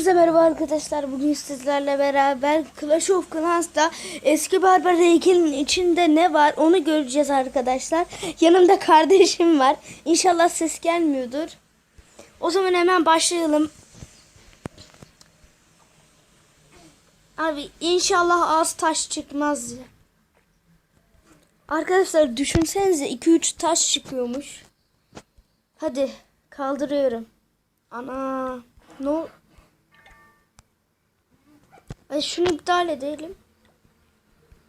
Hepinize merhaba arkadaşlar. Bugün sizlerle beraber Clash of Clans'ta eski barbar heykelin içinde ne var onu göreceğiz arkadaşlar. Yanımda kardeşim var. İnşallah ses gelmiyordur. O zaman hemen başlayalım. Abi inşallah az taş çıkmaz. Arkadaşlar düşünsenize 2-3 taş çıkıyormuş. Hadi kaldırıyorum. Ana no Ay şunu iptal edelim.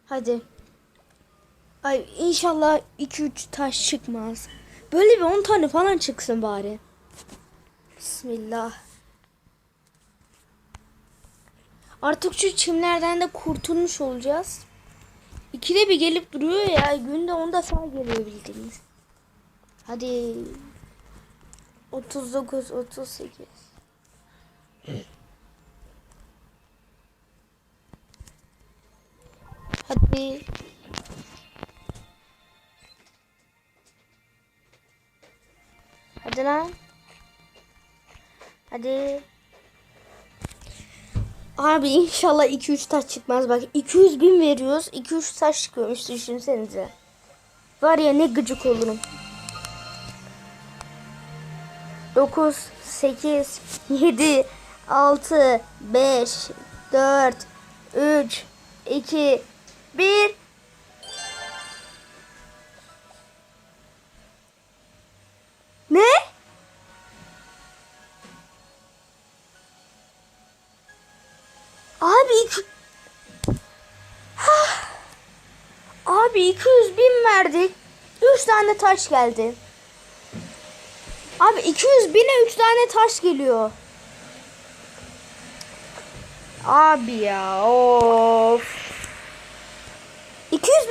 Hadi. Ay inşallah 2-3 taş çıkmaz. Böyle bir 10 tane falan çıksın bari. Bismillah. Artık şu çimlerden de kurtulmuş olacağız. İkide bir gelip duruyor ya. Günde 10 defa geliyor bildiğiniz. Hadi. 39, 38. Hadi. Hadi lan. Hadi. Abi inşallah 2-3 taş çıkmaz. Bak 200 bin veriyoruz. 2-3 taş çıkıyormuş düşünsenize. Var ya ne gıcık olurum. 9, 8, 7, 6, 5, 4, 3, 2, 1. Ne? Abi iki... Hah. Abi 200 bin verdik. 3 tane taş geldi. Abi 200 bine 3 tane taş geliyor. Abi ya of.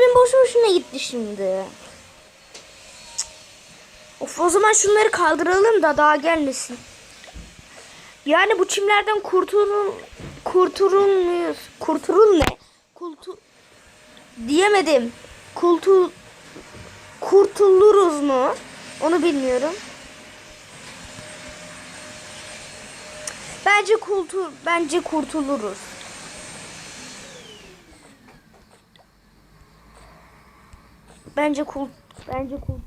200 bin boşu boşuna gitti şimdi. Of o zaman şunları kaldıralım da daha gelmesin. Yani bu çimlerden kurtulun kurtulmuyoruz. Kurtulun ne? Kultu diyemedim. Kultul kurtuluruz mu? Onu bilmiyorum. Bence kurtul bence kurtuluruz. Bence kul bence kul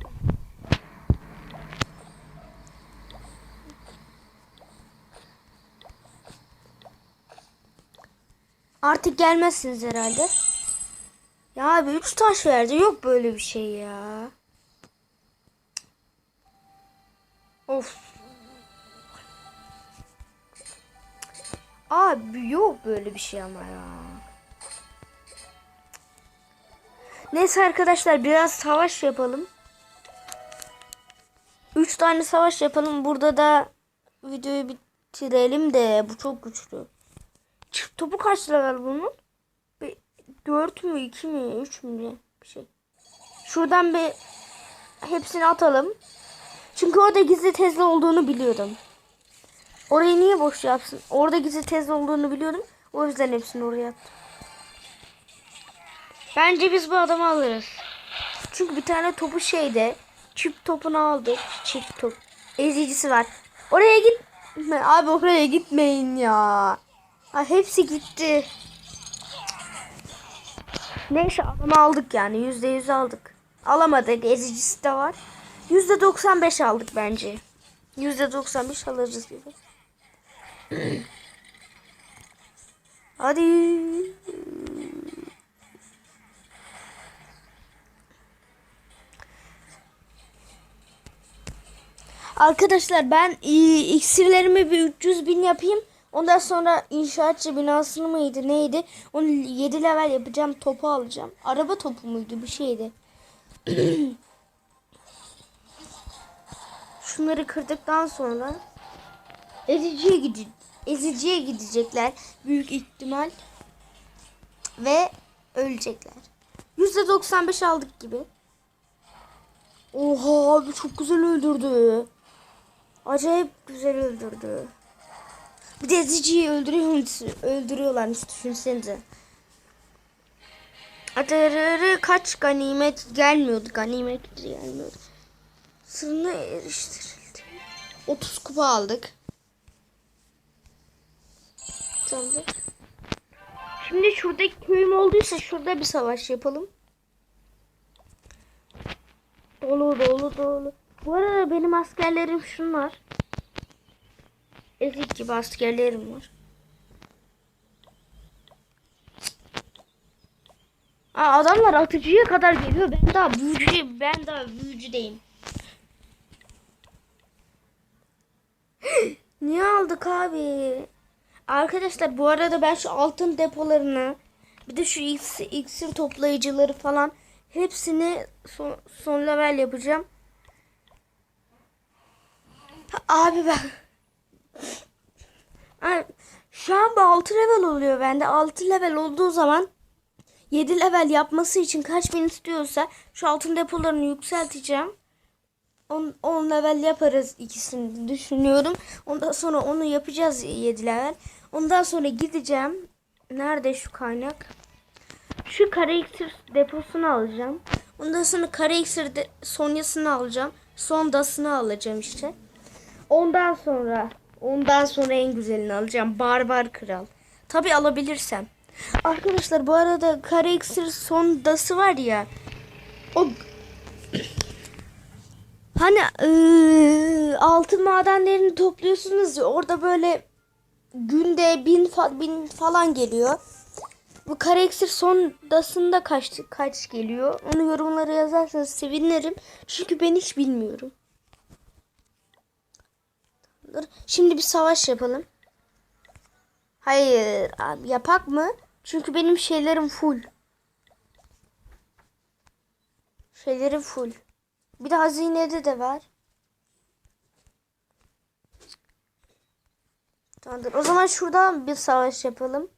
Artık gelmezsiniz herhalde. Ya abi 3 taş verdi. Yok böyle bir şey ya. Of. Abi yok böyle bir şey ama ya. Neyse arkadaşlar biraz savaş yapalım. 3 tane savaş yapalım. Burada da videoyu bitirelim de bu çok güçlü. Çift topu kaç level bunun? 4 mü 2 mi 3 mü bir şey. Şuradan bir hepsini atalım. Çünkü orada gizli tezli olduğunu biliyordum. Orayı niye boş yapsın? Orada gizli tezli olduğunu biliyordum. O yüzden hepsini oraya attım. Bence biz bu adamı alırız. Çünkü bir tane topu şeyde çift topunu aldık. Çift top. Ezicisi var. Oraya gitme. Abi oraya gitmeyin ya. Ha, hepsi gitti. Neyse adamı aldık yani. Yüzde yüz aldık. Alamadık. Ezicisi de var. Yüzde doksan beş aldık bence. Yüzde doksan beş alırız gibi. Hadi. Arkadaşlar ben iksirlerimi bir 300 bin yapayım. Ondan sonra inşaatçı binasını mıydı neydi? Onu 7 level yapacağım. Topu alacağım. Araba topu muydu bir şeydi. Şunları kırdıktan sonra eziciye gidecek. Eziciye gidecekler büyük ihtimal ve ölecekler. %95 aldık gibi. Oha abi çok güzel öldürdü. Acayip güzel öldürdü. Bir de eziciyi öldürüyor, öldürüyorlarmış düşünsenize. Atararı kaç ganimet gelmiyordu. Ganimet gelmiyordu. Sırrına eriştirildi. 30 kupa aldık. Tamamdır. Şimdi şuradaki köyüm olduysa şurada bir savaş yapalım. Dolu dolu dolu. Bu arada benim askerlerim şunlar. Ezik gibi askerlerim var. Aa, adamlar atıcıya kadar geliyor. Ben daha büyücü, ben daha büyücüdeyim. Niye aldık abi? Arkadaşlar bu arada ben şu altın depolarını bir de şu iksir, iksir toplayıcıları falan hepsini son, son level yapacağım. Abi ben şu an bu 6 level oluyor bende. 6 level olduğu zaman 7 level yapması için kaç bin istiyorsa şu altın depolarını yükselteceğim. 10, 10 level yaparız ikisini düşünüyorum. Ondan sonra onu yapacağız 7 level. Ondan sonra gideceğim. Nerede şu kaynak? Şu kare iksir deposunu alacağım. Ondan sonra kare iksir de, sonyasını alacağım. Sondasını alacağım işte. Ondan sonra ondan sonra en güzelini alacağım. Barbar kral. Tabi alabilirsem. Arkadaşlar bu arada kare iksir sondası var ya. O Hani ıı, altın madenlerini topluyorsunuz ya orada böyle günde bin, fa- bin falan geliyor. Bu kare iksir sondasında kaç kaç geliyor? Onu yorumlara yazarsanız sevinirim. Çünkü ben hiç bilmiyorum. Dur, Şimdi bir savaş yapalım. Hayır abi yapak mı? Çünkü benim şeylerim full. Şeylerim full. Bir de hazinede de var. Tamamdır. O zaman şuradan bir savaş yapalım.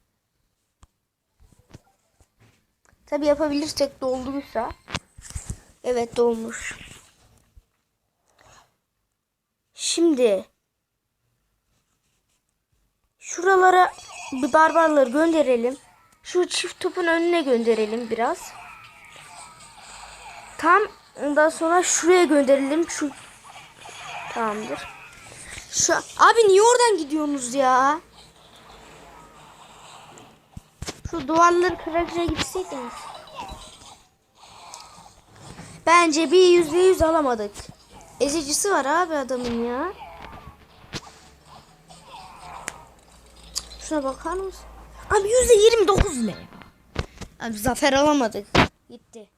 Tabi yapabilirsek dolduysa. Evet dolmuş. Şimdi şuralara bir barbarları gönderelim. Şu çift topun önüne gönderelim biraz. Tam ondan sonra şuraya gönderelim. Şu tamamdır. Şu abi niye oradan gidiyorsunuz ya? Şu duvarları kıracağa gitseydiniz. Bence bir yüzde yüz alamadık. Ezicisi var abi adamın ya. Şuna bakar mısın? Abi yüzde yirmi dokuz ne? Abi zafer alamadık. Gitti.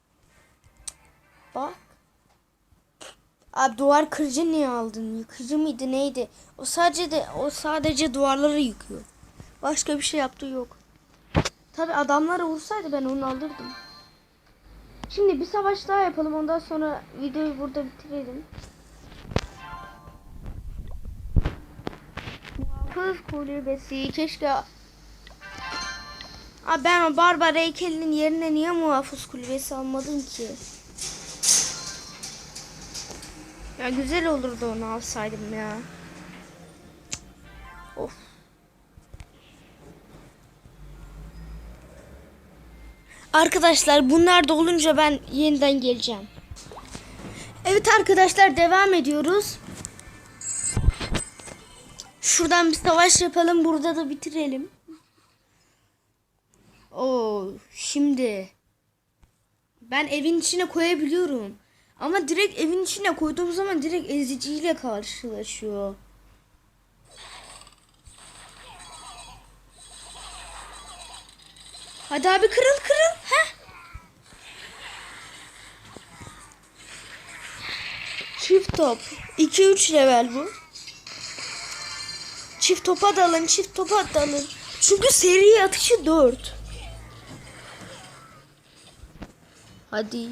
Bak. Abi duvar kırıcı niye aldın? Yıkıcı mıydı neydi? O sadece de o sadece duvarları yıkıyor. Başka bir şey yaptığı yok. Tabi adamlara vursaydı ben onu alırdım. Şimdi bir savaş daha yapalım. Ondan sonra videoyu burada bitirelim. Muhafız kulübesi keşke Abi ben o barbar heykelinin yerine niye muhafız kulübesi almadım ki? Ya güzel olurdu onu alsaydım ya. Of. Arkadaşlar bunlar da olunca ben yeniden geleceğim. Evet arkadaşlar devam ediyoruz. Şuradan bir savaş yapalım. Burada da bitirelim. Oo, şimdi ben evin içine koyabiliyorum. Ama direkt evin içine koyduğum zaman direkt eziciyle karşılaşıyor. Hadi abi kırıl kırıl. Heh. Çift top. 2-3 level bu. Çift topa dalın, çift topa dalın. Çünkü seri atışı 4. Hadi.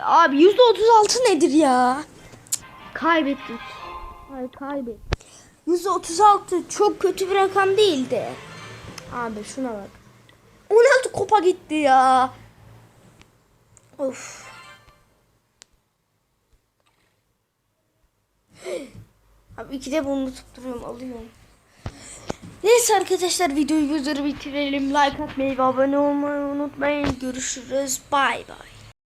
Abi %36 nedir ya? Kaybettik. Ay kaybettik. %36 çok kötü bir rakam değildi. Abi şuna bak. 16 kopa gitti ya. Of. Abi iki de bunu tutturuyorum alıyorum. Neyse arkadaşlar videoyu burada bitirelim. Like atmayı ve abone olmayı unutmayın. Görüşürüz. Bay bay.